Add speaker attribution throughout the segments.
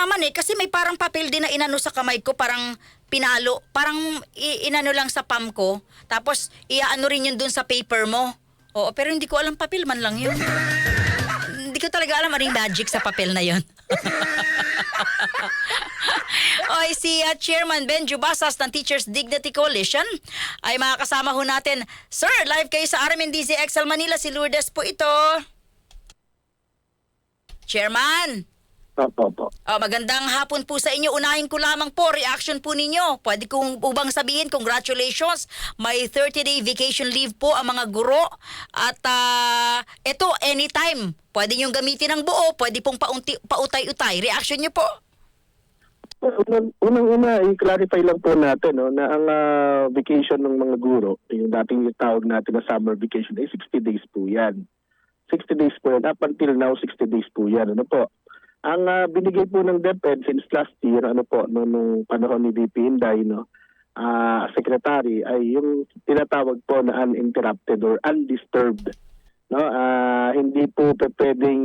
Speaker 1: malaman eh kasi may parang papel din na inano sa kamay ko parang pinalo. Parang inano lang sa palm ko. Tapos iaano rin yun dun sa paper mo. Oo, pero hindi ko alam papel man lang yun. hindi ko talaga alam anong magic sa papel na yun. Oy, si uh, Chairman Ben Jubasas ng Teachers Dignity Coalition ay makakasama ho natin. Sir, live kayo sa RMNDZ XL Manila. Si Lourdes po ito. Chairman.
Speaker 2: Opo, opo.
Speaker 1: Oh, magandang hapon po sa inyo. Unahin ko lamang po, reaction po ninyo. Pwede kong ubang sabihin, congratulations. May 30-day vacation leave po ang mga guro. At ah, ito, anytime. Pwede nyo gamitin ng buo, pwede pong paunti, pautay-utay. Reaction nyo po?
Speaker 2: Unang- Unang-una, i-clarify lang po natin no, na ang ah, vacation ng mga guro, yung dating tawag natin na summer vacation, ay 60 days po yan. 60 days po yan. Up until now, 60 days po yan. Ano po? Ang ah, binigay po ng DepEd since last year, ano po, no, nung panahon ni VP Inday, no, ah, secretary, ay yung tinatawag po na uninterrupted or undisturbed. No, ah, hindi po pwedeng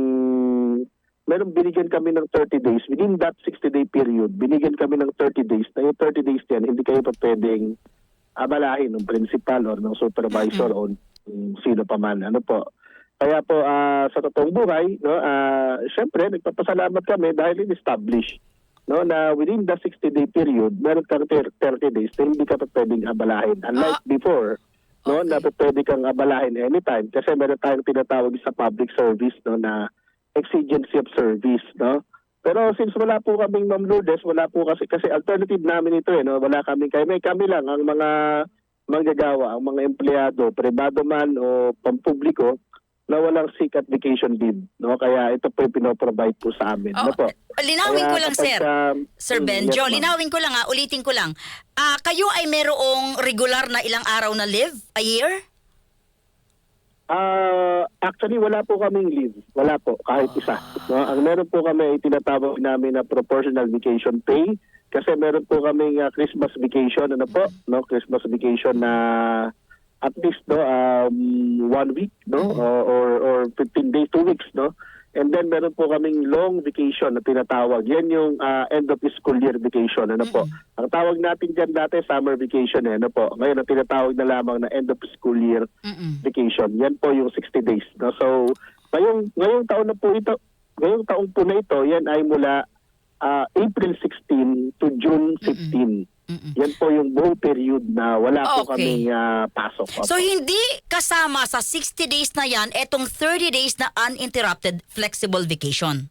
Speaker 2: meron binigyan kami ng 30 days. Within that 60-day period, binigyan kami ng 30 days. Na yung 30 days yan, hindi kayo pa pwedeng abalahin ng principal or ng supervisor o ng sino pa man. Ano po. Kaya po, ah, sa totoong buhay, no, ah, syempre, nagpapasalamat kami dahil in-establish no, na within the 60-day period, meron kang 30 days na hindi ka pa pwedeng abalahin. Unlike before, no, na pa pwede kang abalahin anytime kasi meron tayong tinatawag sa public service no, na exigency of service, no? Pero since wala po kaming Ma'am Lourdes, wala po kasi kasi alternative namin ito eh, no? Wala kaming kami, kami lang ang mga manggagawa, ang mga empleyado, privado man o pampubliko na walang sick at vacation leave, no? Kaya ito po yung pinoprovide po sa amin,
Speaker 1: Oh,
Speaker 2: no po.
Speaker 1: linawin
Speaker 2: Kaya
Speaker 1: ko lang, sir.
Speaker 2: um,
Speaker 1: Sir
Speaker 2: mm,
Speaker 1: Benjo,
Speaker 2: yes,
Speaker 1: linawin ko lang ha, ulitin ko lang. Ah, kayo ay merong regular na ilang araw na leave a year?
Speaker 2: Ah, actually wala po kaming leave. Wala po kahit isa. No, ang meron po kami ay tinatawag namin na proportional vacation pay kasi meron po kaming ah, Christmas vacation ano po, no? Christmas vacation na at least no um, one week no or, or or 15 days, two weeks no. And then meron po kaming long vacation na tinatawag. Yan yung ah, end of school year vacation ano po. Ang tawag natin diyan dati summer vacation eh ano po. Ngayon ang tinatawag na lamang na end of school year
Speaker 1: Mm-mm.
Speaker 2: vacation. Yan po yung 60 days. No? So, ngayong, ngayong taon na po ito, ngayong taon po na ito, yan ay mula ah, April 16 to June 15.
Speaker 1: Mm-mm.
Speaker 2: Yan po yung buong period na wala po
Speaker 1: Okay.
Speaker 2: kaming ah, pasok. Opo.
Speaker 1: So hindi kasama sa 60 days na yan etong 30 days na uninterrupted flexible vacation.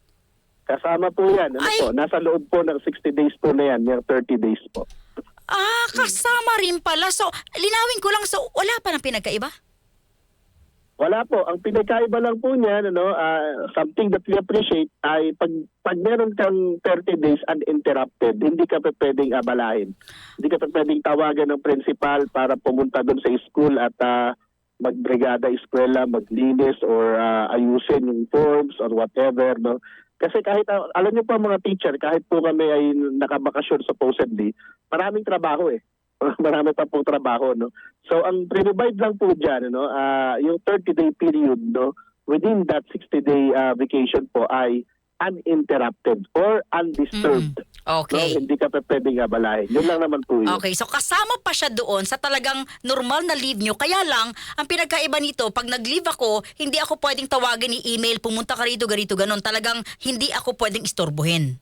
Speaker 2: Kasama po yan. Ano
Speaker 1: Ay!
Speaker 2: po? Nasa loob po ng 60 days po na yan, yung 30 days po.
Speaker 1: Ah, kasama rin pala. So, linawin ko lang, so wala pa ng pinagkaiba?
Speaker 2: Wala po. Ang pinagkaiba lang po niyan, ano, ah, something that we appreciate ay pag, pag meron kang 30 days uninterrupted, hindi ka pa pwedeng abalahin. Hindi ka pa pwedeng tawagan ng principal para pumunta doon sa school at ah, magbrigada eskwela, maglinis or ah, ayusin yung forms or whatever. No? Kasi kahit, ah, alam niyo po mga teacher, kahit po kami ay nakabakasyon supposedly, maraming trabaho eh. Marami pa pong trabaho, no? So, ang provide lang po dyan, no, ah, yung 30-day period, no, within that 60-day ah, vacation po ay uninterrupted or undisturbed.
Speaker 1: Okay.
Speaker 2: No? Hindi ka pa pwedeng abalahin. Yun lang naman po yun.
Speaker 1: Okay, so kasama pa siya doon sa talagang normal na leave nyo. Kaya lang, ang pinagkaiba nito, pag nag-leave ako, hindi ako pwedeng tawagan ni email, pumunta ka rito, ganito, ganon. Talagang hindi ako pwedeng istorbohin.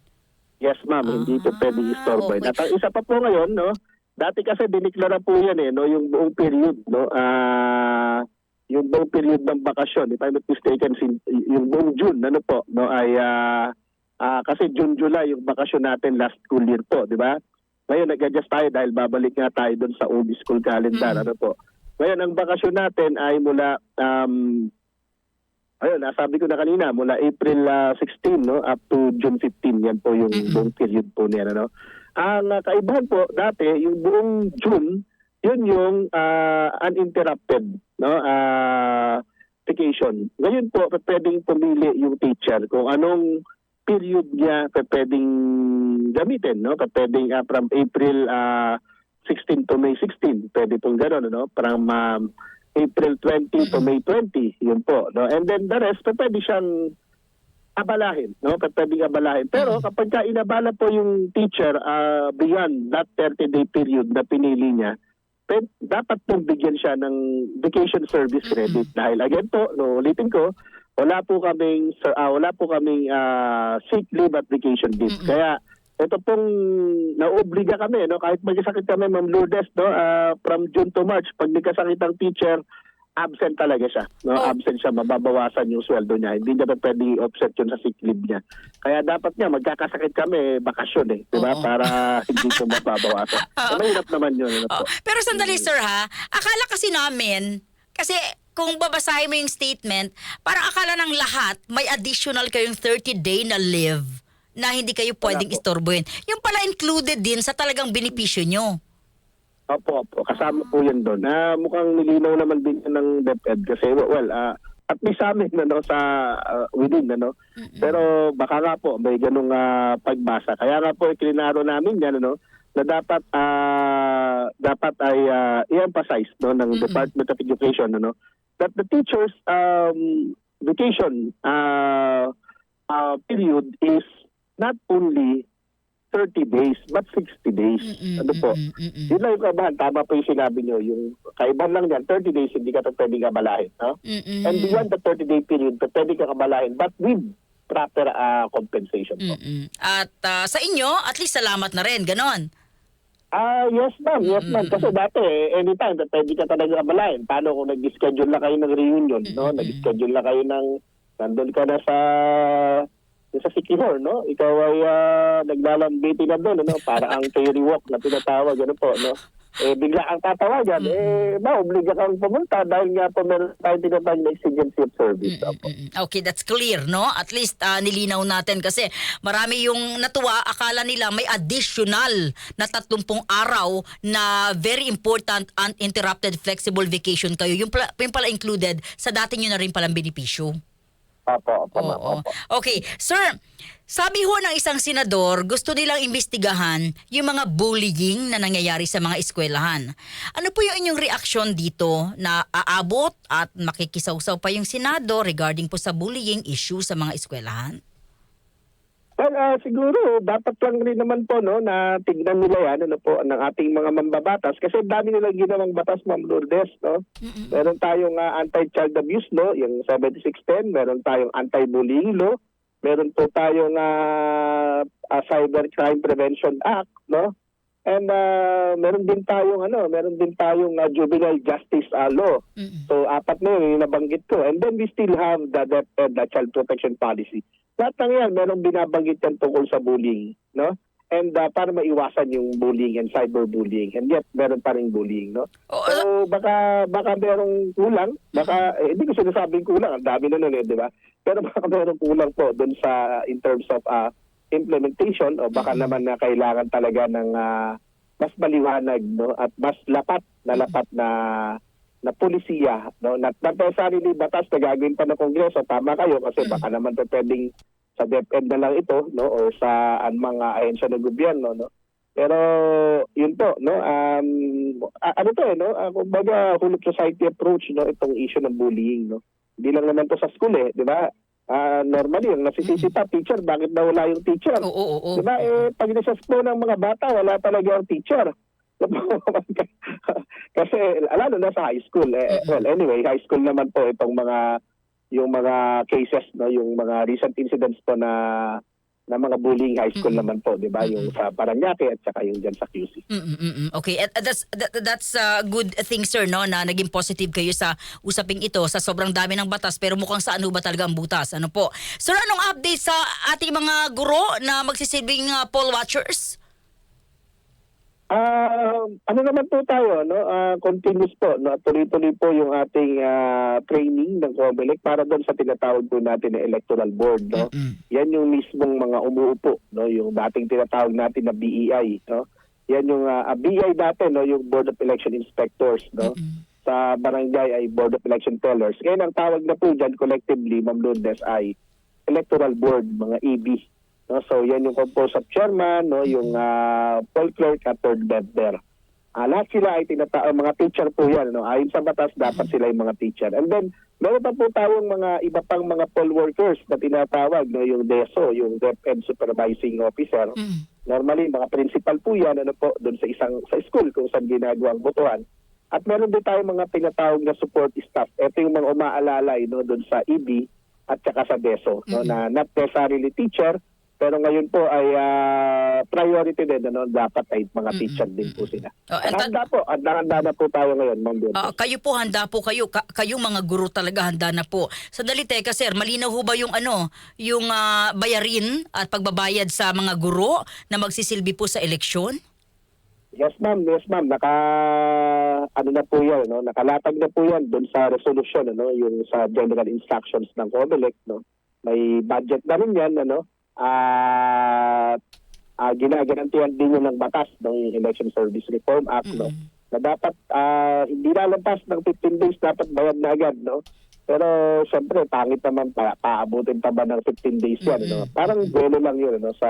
Speaker 2: Yes, ma'am. hindi po
Speaker 1: Ah,
Speaker 2: pwedeng istorbo.
Speaker 1: okay.
Speaker 2: At ang isa pa po ngayon, no, dati kasi diniklara po yan eh, no, yung buong period, no, ah, yung buong period ng bakasyon, if I'm not mistaken, yung buong June, ano po, no, ay, ah, ah, kasi June, July, yung bakasyon natin last school year po, di ba? Ngayon, nag-adjust tayo dahil babalik nga tayo doon sa old school calendar,
Speaker 1: Mm.
Speaker 2: ano po. Ngayon, ang bakasyon natin ay mula, um, ayun, nasabi ko na kanina, mula April ah, 16 no, up to June 15, yan po yung
Speaker 1: Mm-mm.
Speaker 2: buong period po niya. Ano? Ang uh, kaibahan po, dati, yung buong June, yun yung ah, uninterrupted no, ah, vacation. Ngayon po, pwedeng pumili yung teacher kung anong period niya pwedeng gamitin. No? Pwedeng ah, from April ah, 16 to May 16. Pwede pong gano'n. No? From um, April 20 to May 20. Yun po. No? And then the rest, pwede siyang abalahin, no? Pwedeng abalahin. Pero
Speaker 1: Mm.
Speaker 2: kapag ka inabala po yung teacher ah, beyond that 30-day period na pinili niya, pe- dapat pong bigyan siya ng vacation service credit. Dahil again po, no, ulitin ko, wala po kaming sir, ah, wala po kaming ah, sick leave at vacation leave.
Speaker 1: Mm-mm.
Speaker 2: Kaya ito pong naobliga kami no kahit magkasakit kami Ma'am Lourdes no ah, from June to March pag nagkasakit ang teacher absent talaga siya no
Speaker 1: Oh.
Speaker 2: absent siya mababawasan yung sweldo niya hindi niya pwede i-offset yun sa sick leave niya kaya dapat nga magkakasakit kami bakasyon eh di ba
Speaker 1: Oo.
Speaker 2: para hindi ko mababawasan
Speaker 1: Oo.
Speaker 2: Eh, mahirap naman yun ano po.
Speaker 1: Oh, pero sandali sir ha, akala kasi namin, kasi kung babasahin mo yung statement, parang akala ng lahat may additional kayong 30-day na live na hindi kayo pwedeng istorbohin. Yung pala included din sa talagang benepisyo nyo.
Speaker 2: Opo, opo. Kasama po yan doon. Ah, mukhang nilinaw naman din yan ng DepEd kasi, well, ah, at least sa amin, ano, sa ah, within, ano. Pero baka nga po, may ganung ah, pagbasa. Kaya nga po, iklinaro namin yan, ano, na dapat ah, dapat ay ah, i-emphasize no, ng
Speaker 1: Mm-mm.
Speaker 2: Department of Education, ano, that the teachers um, vacation uh, uh, period is not only 30 days, but 60 days.
Speaker 1: Mm-mm,
Speaker 2: Ano po?
Speaker 1: mm-mm.
Speaker 2: Yun lang yung kaibahan. Tama po yung sinabi nyo. Yung kaibahan lang yan, 30 days, hindi ka pa pwedeng kabalahin. No?
Speaker 1: Mm-mm.
Speaker 2: And beyond the 30-day period, pa pwede ka kabalahin, but with proper ah, compensation po.
Speaker 1: Mm-mm. At ah, sa inyo, at least salamat na rin, ganon.
Speaker 2: Ah, yes ma'am, yes ma'am. Kasi dati, eh, anytime, pwede ka talaga kabalahin. Paano kung nag-schedule na kayo ng reunion, no? Nag-schedule na kayo ng, nandun ka na sa sa Sikihor, no? Ikaw ay uh, naglalambiti na doon, ano? Para ang ferry walk na tinatawag, ano po, no? Eh, bigla ang tatawagan, eh, maobliga kang pumunta dahil nga po meron tayong tinatawag na exigency of service. Opo.
Speaker 1: Mm-mm. Okay, that's clear, no? At least ah, nilinaw natin kasi marami yung natuwa, akala nila may additional na 30 araw na very important uninterrupted flexible vacation kayo. Yung, pala, yung pala included sa dati nyo na rin palang benepisyo.
Speaker 2: Opo, opo, ma'am,
Speaker 1: Oo.
Speaker 2: opo.
Speaker 1: Okay, sir, sabi ho ng isang senador, gusto nilang imbestigahan yung mga bullying na nangyayari sa mga eskwelahan. Ano po yung inyong reaksyon dito na aabot at makikisawsaw pa yung Senado regarding po sa bullying issue sa mga eskwelahan?
Speaker 2: Well, ah, siguro dapat lang rin naman po no na tignan nila yan ano po ng ating mga mambabatas kasi dami nilang ginawang batas Ma'am Lourdes no. Meron tayong ah, anti-child abuse law, yung 7610, meron tayong anti-bullying law, meron po tayong ah, ah, cyber crime prevention act no. And ah, meron din tayong ano, meron din tayong ah, juvenile justice ah, law.
Speaker 1: Mm-mm.
Speaker 2: So apat na yun yung nabanggit ko. And then we still have the DepEd, the Child Protection Policy. Lahat ng yan, merong binabanggit yan tungkol sa bullying. No? And uh, para maiwasan yung bullying and cyberbullying. And yet, meron pa rin bullying. No?
Speaker 1: O,
Speaker 2: So baka baka merong kulang, baka eh, hindi ko sinasabing kulang, ang dami na nun eh, di ba? Pero baka merong kulang po doon sa in terms of ah, implementation o baka naman na kailangan talaga ng ah, mas maliwanag no at mas lapat na lapat na na polisiya no? Not not necessarily batas na gagawin pa ng kongreso. Tama kayo kasi baka naman po pwedeng sa DepEd na lang ito no? Or sa an mga ahensya ng gobyerno no? Pero yun po no? Um ano to eh no? Uh, kumbaga hulog society approach no? Itong issue ng bullying no? Hindi lang naman to sa school eh di ba? Ah, normally yung nasisisi pa teacher bakit daw wala yung teacher?
Speaker 1: Oo, oo, oo.
Speaker 2: Diba, eh, pag nasa po ng mga bata, wala talaga ang teacher. Kasi, lalo na sa high school. Eh, well, anyway, high school naman po itong mga, yung mga cases, no, yung mga recent incidents po na na mga bullying high school
Speaker 1: Mm-mm.
Speaker 2: naman po, 'di ba? Yung sa Paranaque at saka yung diyan sa QC.
Speaker 1: Mm, mm, mm. Okay, at at that's that, that's a good thing sir no na naging positive kayo sa usaping ito sa sobrang dami ng batas pero mukhang sa ano ba talaga ang butas. Ano po? Sir, anong update sa ating mga guro na magsisilbing uh, poll watchers?
Speaker 2: Ah, ano naman po tayo, no? Ah, continuous po, no? Tuloy-tuloy po yung ating ah, training ng COMELEC para doon sa tinatawag po natin na electoral board, no?
Speaker 1: Mm.
Speaker 2: Yan yung mismong mga umuupo, no? Yung dating tinatawag natin na BEI, no? Yan yung ah, BEI dati, no? Yung Board of Election Inspectors, no?
Speaker 1: Mm.
Speaker 2: Sa barangay ay Board of Election Tellers. Ngayon ang tawag na po dyan collectively, Ma'am Lourdes, ay Electoral Board, mga EB. No? So yan yung composed of chairman, no? yung ah, poll clerk at third member. Ah, lahat sila ay tinata mga teacher po yan. No? Ayon sa batas, dapat sila yung mga teacher. And then, meron pa po tayong mga iba pang mga poll workers na tinatawag, no? yung DESO, yung DepEd Supervising Officer.
Speaker 1: Mm.
Speaker 2: Normally, mga principal po yan, ano po, doon sa isang sa school kung saan ginagawa ang botohan. At meron din tayong mga tinatawag na support staff. Ito yung mga umaalalay no, doon sa EB at saka sa DESO. No, na not necessarily teacher, pero ngayon po ay ah, priority din. Ano, dapat ay mga teacher din po sila.
Speaker 1: Oh, and
Speaker 2: handa po, handa-handa na po tayo ngayon, Ma'am Lourdes.
Speaker 1: Ah, kayo po handa po kayo ka- kayong mga guro talaga handa na po. Sandali teka sir, malinaw ho ba yung ano, yung ah, bayarin at pagbabayad sa mga guro na magsisilbi po sa eleksyon?
Speaker 2: Yes, ma'am. Yes, ma'am. Naka ano na po 'yan, no? Nakalatag na po 'yan doon sa resolution ano, yung sa general instructions ng COMELEC, no. May budget na rin 'yan, ano. At ah ginagarantiyan din yun ng batas ng Election Service Reform Act, no. Na dapat ah, hindi lalampas ng 15 days dapat bayad na agad, no. Pero syempre pangit naman pa paabutin pa ba ng 15 days yan, no. Parang duelo lang yun no sa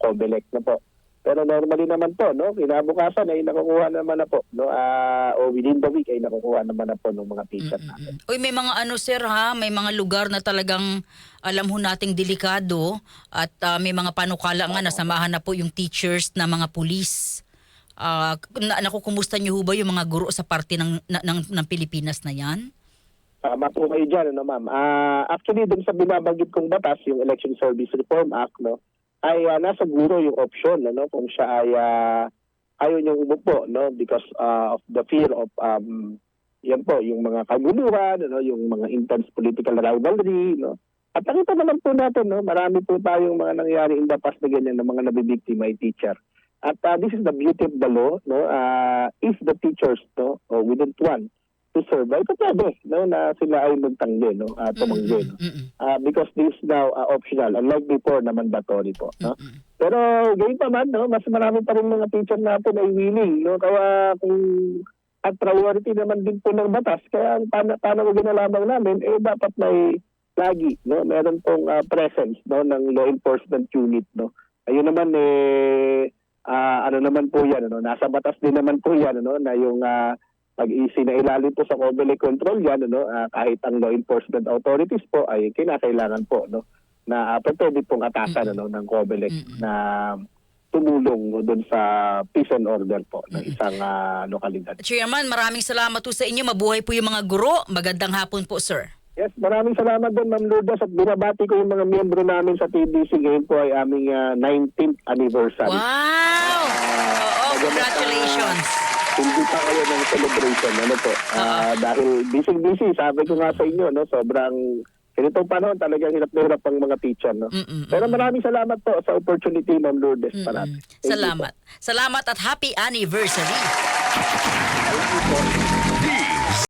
Speaker 2: COMELEC na po. Pero normally naman po, no, kinabukasan ay nakukuha naman na po, no, ah, o within the week ay nakukuha naman na po ng mga teacher natin.
Speaker 1: Uy, may mga ano sir ha, may mga lugar na talagang alam ho nating delikado at ah, may mga panukala nga nasamahan na po yung teachers na mga pulis. Ah, na, nakukumusta niyo ho ba yung mga guro sa parte ng, na- ng, ng Pilipinas na yan?
Speaker 2: Tama po kayo dyan, ano, ma'am. Ah, actually, dun sa binabanggit kong batas, yung Election Service Reform Act, no, ay ah, nasa guro yung option, ano, kung siya ay ah, ayaw niyang umupo, no, because ah, of the fear of, um, yan po, yung mga kaguluhan, ano, yung mga intense political rivalry, no. At nakita naman po natin, no, marami po tayong mga nangyari in the past na ganyan, na mga nabibiktima ay teacher. At ah, this is the beauty of the law, no, ah, if the teachers, no, or wouldn't want to survive, pwede, no, na sila ay magtanggi, no, uh, tumanggi, no. Ah, because this is now ah, optional, unlike before na mandatory po, no. Pero gayon pa man, no, mas marami pa rin mga teacher natin ay willing, no, kaya kung at priority naman din po ng batas, kaya ang paano, paano ko ginalaman namin, eh dapat may lagi, no, meron pong ah, presence, no, ng law enforcement unit, no. Ayun naman, eh, ah, ano naman po yan, no, nasa batas din naman po yan, no, na yung ah, pag-isi na ilalim po sa COMELEC control yan, ano, ah, kahit ang law enforcement authorities po ay kinakailangan po no, na uh, pwede pong atasan ano, ng COMELEC na tumulong doon sa peace and order po ng isang ah, lokalidad.
Speaker 1: Chairman, maraming salamat po sa inyo. Mabuhay po yung mga guro. Magandang hapon po, sir.
Speaker 2: Yes, maraming salamat din Ma'am Lourdes at binabati ko yung mga miyembro namin sa TBC ngayon po ay aming ah, 19th anniversary.
Speaker 1: Wow! Oo, congratulations.
Speaker 2: Hindi pa kayo ng celebration, ano po. Ah, dahil busy-busy, sabi ko nga sa inyo, no, sobrang ganitong panahon talagang hirap na hirap ang mga teacher, no.
Speaker 1: Mm-mm.
Speaker 2: Pero maraming salamat po sa opportunity, Ma'am Lourdes. Thank you po.
Speaker 1: Salamat. Salamat at happy anniversary.